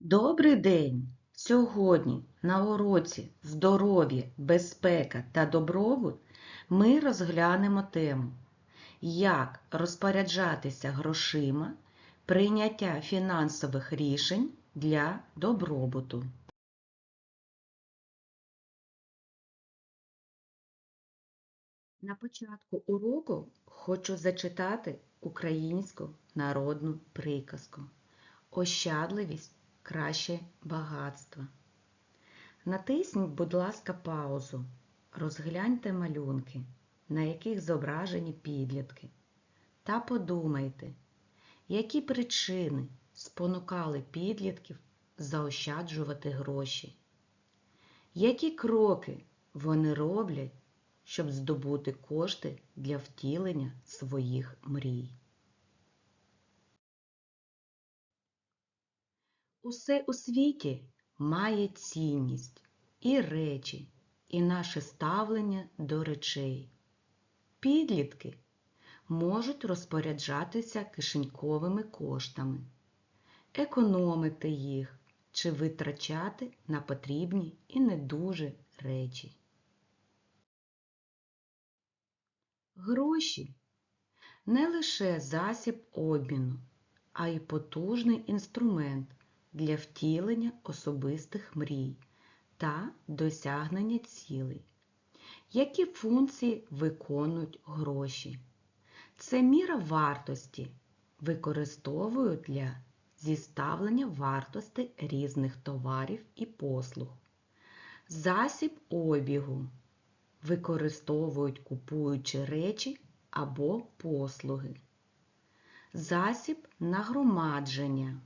Добрий день! Сьогодні на уроці Здоров'я, безпека та добробут ми розглянемо тему Як розпоряджатися грошима, прийняття фінансових рішень для добробуту. На початку уроку хочу зачитати українську народну приказку. Ощадливість краще багатства. Натисніть, будь ласка, паузу. Розгляньте малюнки, на яких зображені підлітки. Та подумайте, які причини спонукали підлітків заощаджувати гроші. Які кроки вони роблять, щоб здобути кошти для втілення своїх мрій? Усе у світі має цінність і речі, і наше ставлення до речей. Підлітки можуть розпоряджатися кишеньковими коштами, економити їх чи витрачати на потрібні і не дуже речі. Гроші не лише засіб обміну, а й потужний інструмент для втілення особистих мрій та досягнення цілей. Які функції виконують гроші? Це міра вартості, використовують для зіставлення вартості різних товарів і послуг. Засіб обігу використовують купуючи речі або послуги. Засіб нагромадження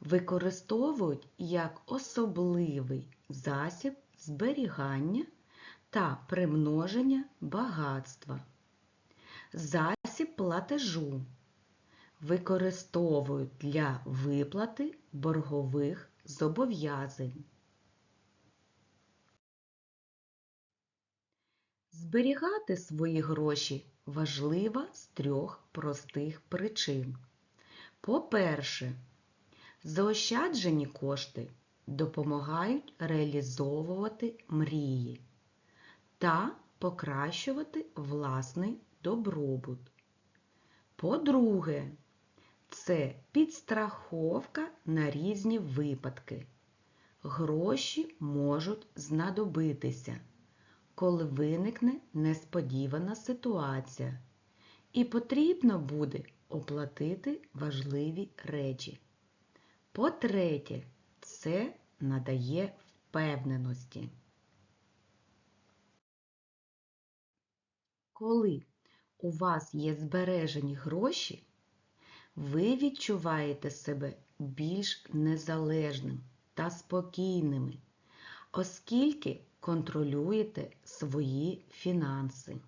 використовують як особливий засіб зберігання та примноження багатства. Засіб платежу використовують для виплати боргових зобов'язань. Зберігати свої гроші важливо з трьох простих причин. По-перше, заощаджені кошти допомагають реалізовувати мрії та покращувати власний добробут. По-друге, це підстраховка на різні випадки. Гроші можуть знадобитися, коли виникне несподівана ситуація, і потрібно буде оплатити важливі речі. По-третє, це надає впевненості. Коли у вас є збережені гроші, ви відчуваєте себе більш незалежним та спокійними, оскільки контролюєте свої фінанси.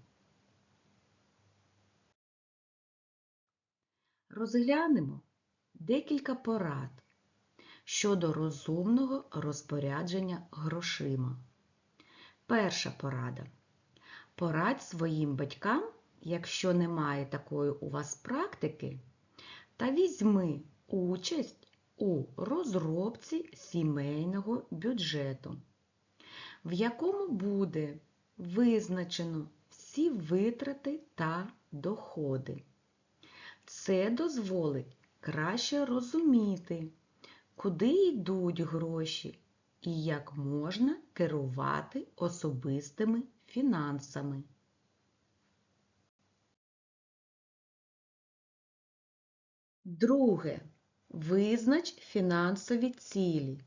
Розглянемо декілька порад щодо розумного розпорядження грошима. Перша порада. Порадь своїм батькам, якщо немає такої у вас практики, та візьми участь у розробці сімейного бюджету, в якому буде визначено всі витрати та доходи. Це дозволить краще розуміти, куди йдуть гроші і як можна керувати особистими фінансами. Друге. Визнач фінансові цілі.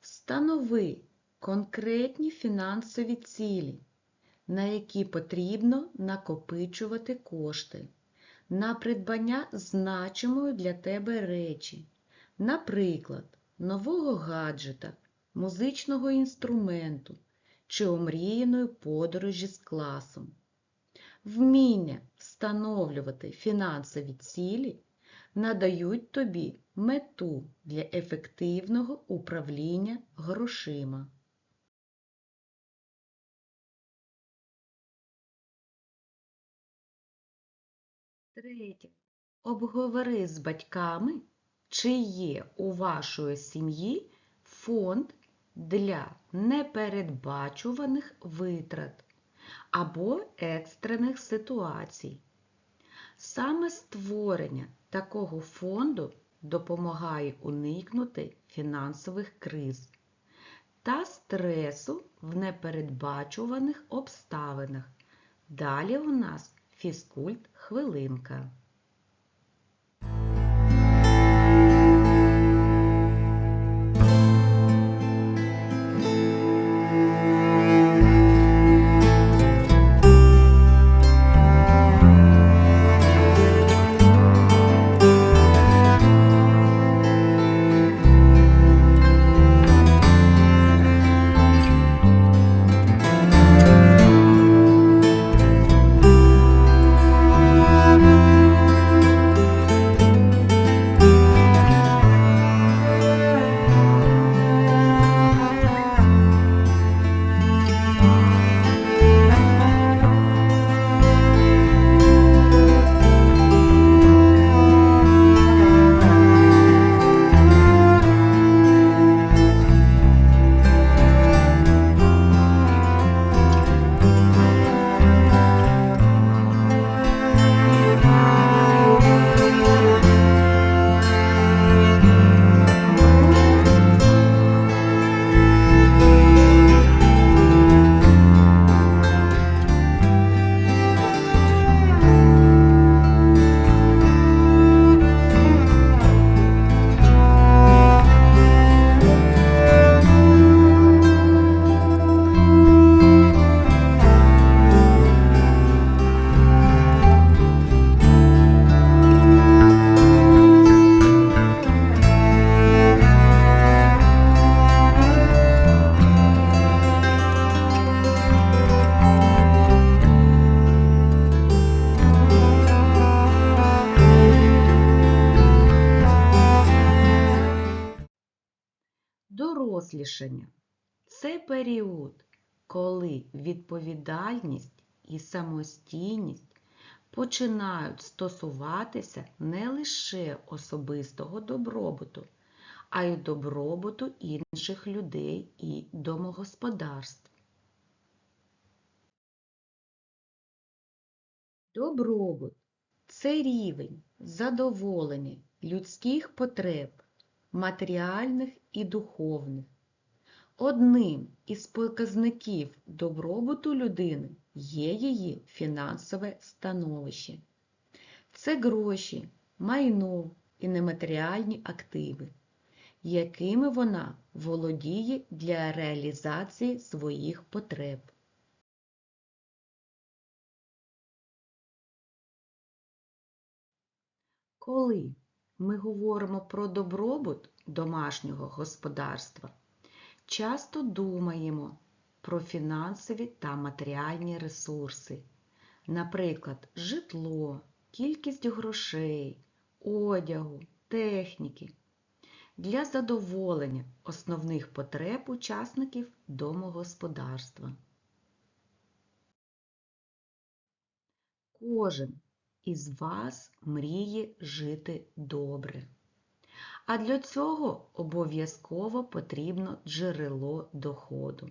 Встанови конкретні фінансові цілі, на які потрібно накопичувати кошти, на придбання значимої для тебе речі, наприклад, нового гаджета, музичного інструменту чи омріяної подорожі з класом. Вміння встановлювати фінансові цілі надають тобі мету для ефективного управління грошима. Третє. Обговори з батьками чи є у вашої сім'ї фонд для непередбачуваних витрат або екстрених ситуацій. Саме створення такого фонду допомагає уникнути фінансових криз та стресу в непередбачуваних обставинах. Далі у нас фізкульт хвилинка. Період, коли відповідальність і самостійність починають стосуватися не лише особистого добробуту, а й добробуту інших людей і домогосподарств. Добробут це рівень задоволення людських потреб, матеріальних і духовних. Одним із показників добробуту людини є її фінансове становище. Це гроші, майно і нематеріальні активи, якими вона володіє для реалізації своїх потреб. Коли ми говоримо про добробут домашнього господарства, часто думаємо про фінансові та матеріальні ресурси, наприклад, житло, кількість грошей, одягу, техніки для задоволення основних потреб учасників домогосподарства. Кожен із вас мріє жити добре. А для цього обов'язково потрібно джерело доходу.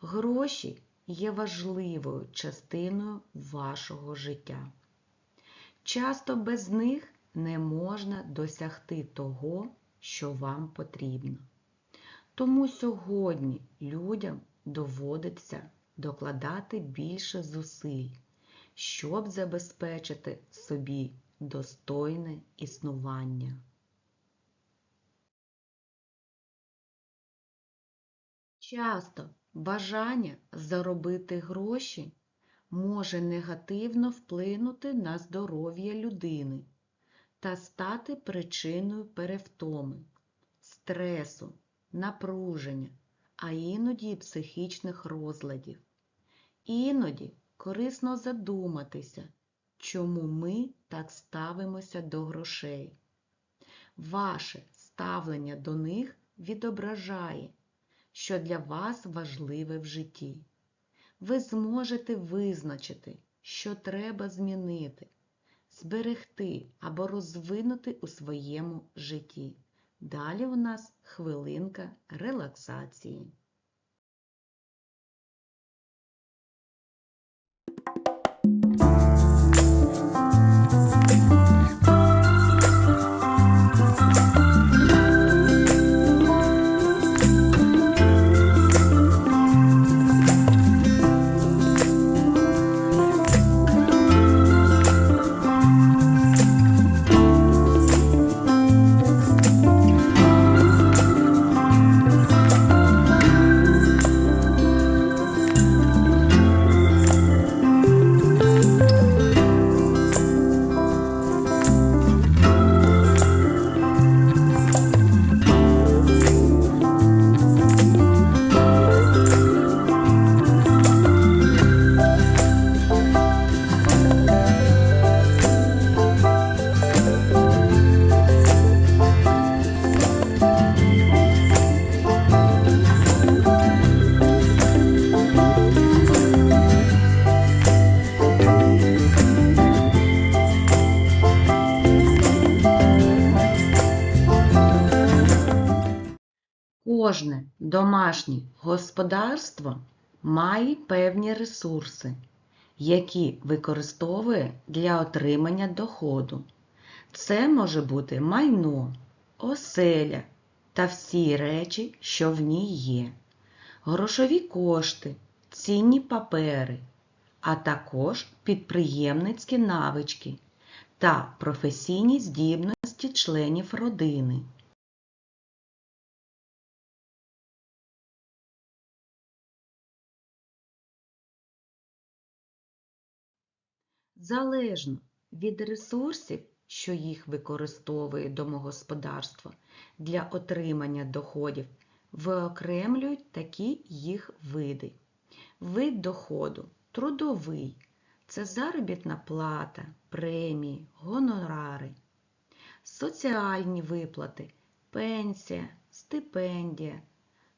Гроші є важливою частиною вашого життя. Часто без них не можна досягти того, що вам потрібно. Тому сьогодні людям доводиться докладати більше зусиль, щоб забезпечити собі достойне існування. Часто бажання заробити гроші може негативно вплинути на здоров'я людини та стати причиною перевтоми, стресу, напруження, а іноді й психічних розладів. Іноді корисно задуматися, чому ми так ставимося до грошей. Ваше ставлення до них відображає, що для вас важливе в житті. Ви зможете визначити, що треба змінити, зберегти або розвинути у своєму житті. Далі у нас хвилинка релаксації. Кожне домашнє господарство має певні ресурси, які використовує для отримання доходу. Це може бути майно, оселя та всі речі, що в ній є, грошові кошти, цінні папери, а також підприємницькі навички та професійні здібності членів родини. Залежно від ресурсів, що їх використовує домогосподарство для отримання доходів, виокремлюють такі їх види. Вид доходу трудовий це заробітна плата, премії, гонорари, соціальні виплати, пенсія, стипендія,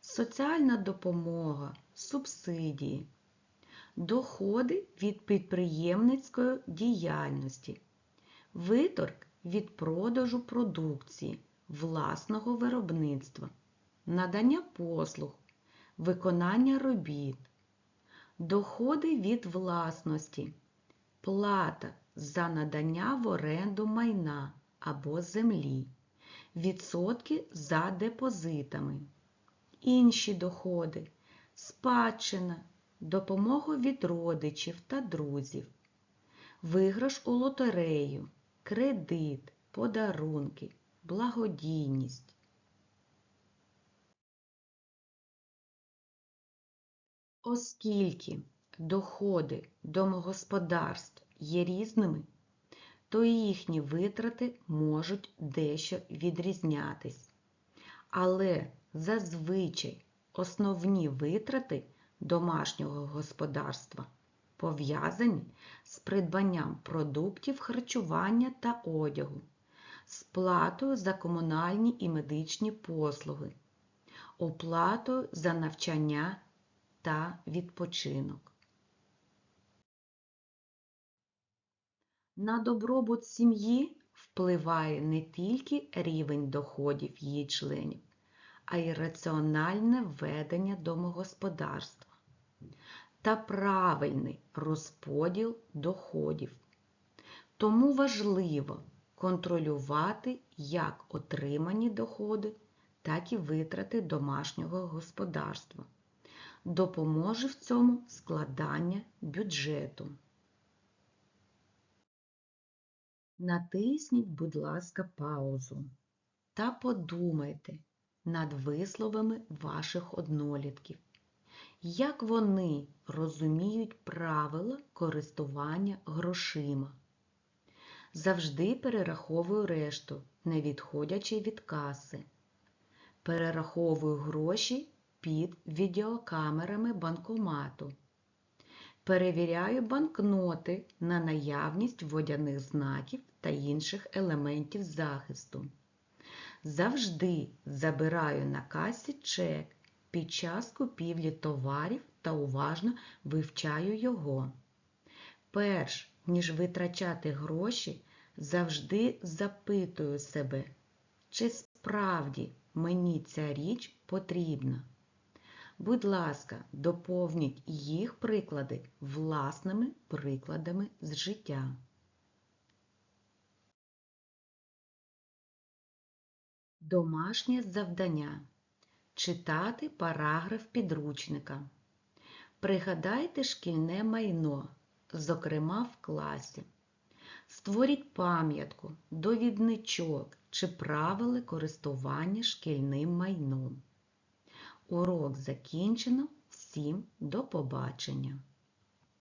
соціальна допомога, субсидії доходи від підприємницької діяльності, виторг від продажу продукції, власного виробництва, надання послуг, виконання робіт, доходи від власності, плата за надання в оренду майна або землі, відсотки за депозитами, інші доходи, спадщина допомогу від родичів та друзів, виграш у лотерею, кредит, подарунки, благодійність. Оскільки доходи домогосподарств є різними, то їхні витрати можуть дещо відрізнятись. Але зазвичай основні витрати домашнього господарства, пов'язані з придбанням продуктів харчування та одягу, сплатою за комунальні і медичні послуги, оплатою за навчання та відпочинок. На добробут сім'ї впливає не тільки рівень доходів її членів, а й раціональне ведення домогосподарства та правильний розподіл доходів. Тому важливо контролювати як отримані доходи, так і витрати домашнього господарства. Допоможе в цьому складання бюджету. Натисніть, будь ласка, паузу та подумайте над висловами ваших однолітків як вони розуміють правила користування грошима. Завжди перераховую решту, не відходячи від каси. Перераховую гроші під відеокамерами банкомату. Перевіряю банкноти на наявність водяних знаків та інших елементів захисту. Завжди забираю на касі чек під час купівлі товарів та уважно вивчаю його. Перш ніж витрачати гроші, завжди запитую себе, чи справді мені ця річ потрібна. Будь ласка, доповніть їх приклади власними прикладами з життя. Домашнє завдання. Читати параграф підручника. Пригадайте шкільне майно, зокрема в класі. Створіть пам'ятку, довідничок чи правила користування шкільним майном. Урок закінчено. Всім до побачення!